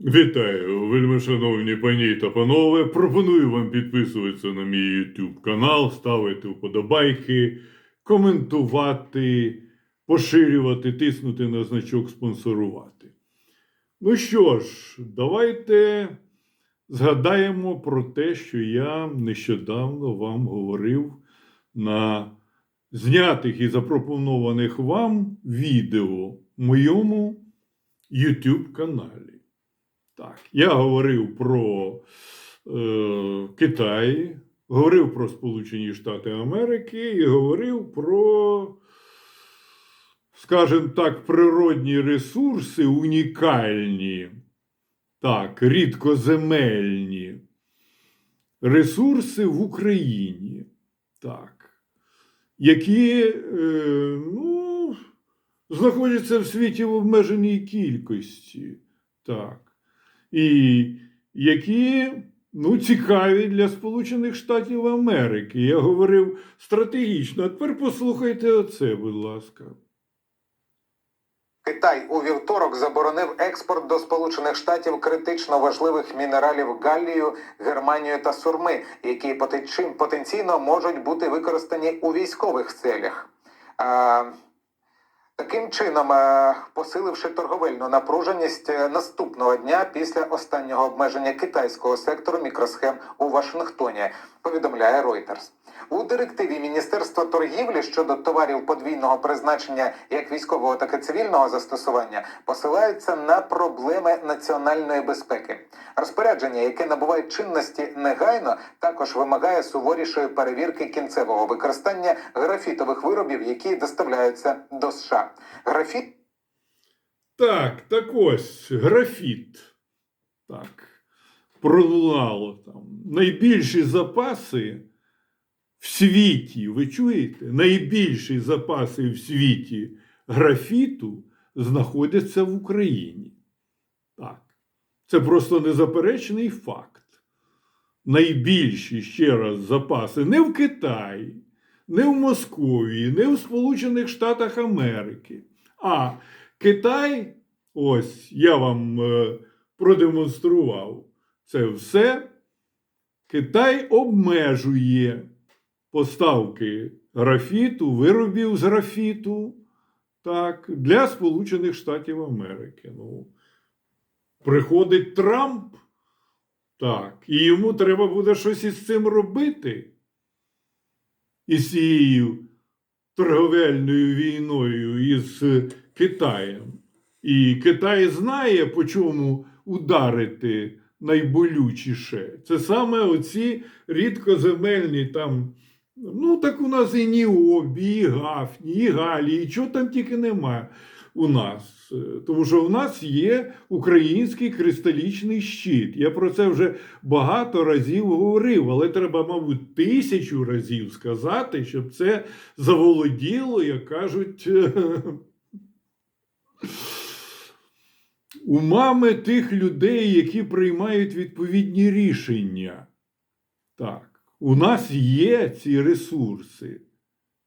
Вітаю, вельми шановні пані та панове. Пропоную вам підписуватися на мій YouTube канал, ставити вподобайки, коментувати, поширювати, тиснути на значок спонсорувати. Ну що ж, давайте згадаємо про те, що я нещодавно вам говорив на знятих і запропонованих вам відео в моєму YouTube каналі. Так, я говорив про е, Китай, говорив про Сполучені Штати Америки і говорив про, скажімо так, природні ресурси унікальні, так, рідкоземельні ресурси в Україні, так, які е, ну, знаходяться в світі в обмеженій кількості. Так і які ну, цікаві для Сполучених Штатів Америки. Я говорив стратегічно. А тепер послухайте оце, будь ласка. Китай у вівторок заборонив експорт до Сполучених Штатів критично важливих мінералів галлію, германію та сурми, які потенці- потенційно можуть бути використані у військових целях. Таким чином, е, посиливши торговельну напруженість е, наступного дня після останнього обмеження китайського сектору мікросхем у Вашингтоні, повідомляє Reuters. У директиві Міністерства торгівлі щодо товарів подвійного призначення як військового, так і цивільного застосування посилаються на проблеми національної безпеки. Розпорядження, яке набуває чинності негайно, також вимагає суворішої перевірки кінцевого використання графітових виробів, які доставляються до США. Графіт Так, так ось графіт. Так. Пролунало там. Найбільші запаси в світі, ви чуєте? Найбільші запаси в світі графіту знаходяться в Україні. Так. Це просто незаперечний факт. Найбільші ще раз запаси не в Китаї, не в Московії, не в Сполучених Штатах Америки. А Китай, ось я вам е, продемонстрував це все. Китай обмежує поставки графіту, виробів з графіту так, для Сполучених Штатів Америки. Ну, приходить Трамп, так, і йому треба буде щось із цим робити. Із цією торговельною війною із Китаєм. І Китай знає, по чому ударити найболючіше. Це саме оці рідкоземельні там. Ну, так у нас і Ніобі, і Гафні, і Галі, і чого там тільки нема у нас. Е, Тому що в нас є український кристалічний щит. Я про це вже багато разів говорив, але треба, мабуть, тисячу разів сказати, щоб це заволоділо, як кажуть, умами тих людей, які приймають відповідні рішення. Так, у нас є ці ресурси,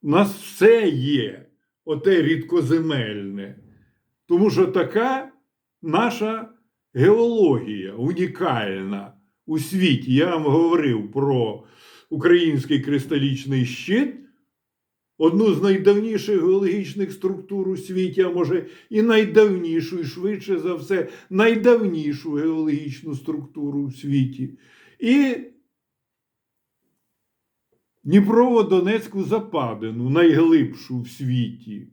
у нас все є, оте рідкоземельне. Тому що така наша геологія унікальна у світі. Я вам говорив про український кристалічний щит, одну з найдавніших геологічних структур у світі, а може і найдавнішу, і швидше за все, найдавнішу геологічну структуру у світі. І Дніпрово-Донецьку западину, найглибшу в світі.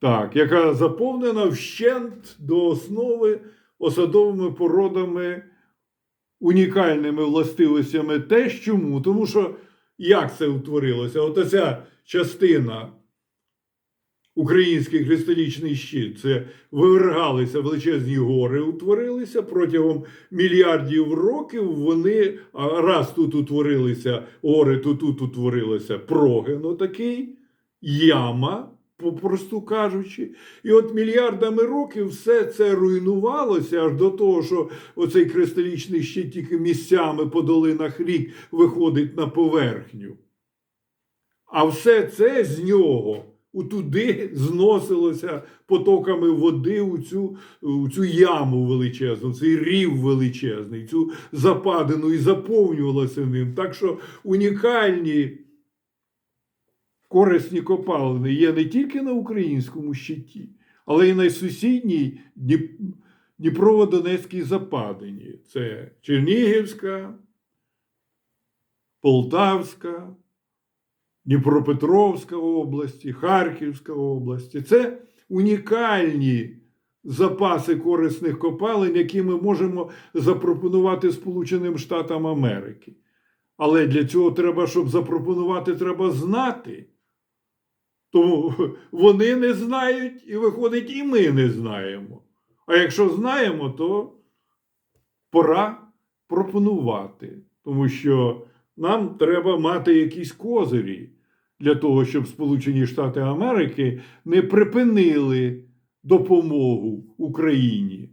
Так, яка заповнена вщент до основи осадовими породами, унікальними властивостями теж чому? Тому що як це утворилося? От частина український кристалічний щит, це вивергалися величезні гори, утворилися протягом мільярдів років. Вони раз тут утворилися гори, то тут утворилася прогин такий, яма, попросту кажучи. І от мільярдами років все це руйнувалося аж до того, що оцей кристалічний щит тільки місцями по долинах рік виходить на поверхню. А все це з нього туди зносилося потоками води у цю, у цю яму величезну, цей рів величезний, цю западину і заповнювалося ним. Так що унікальні корисні копалини є не тільки на українському щиті, але й на сусідній Дніп... Дніпрово-Донецькій западині. Це Чернігівська, Полтавська, Дніпропетровська області, Харківська області. Це унікальні запаси корисних копалин, які ми можемо запропонувати Сполученим Штатам Америки. Але для цього треба, щоб запропонувати, треба знати. Тому вони не знають, і виходить, і ми не знаємо. А якщо знаємо, то пора пропонувати, тому що нам треба мати якісь козирі для того, щоб Сполучені Штати Америки не припинили допомогу Україні.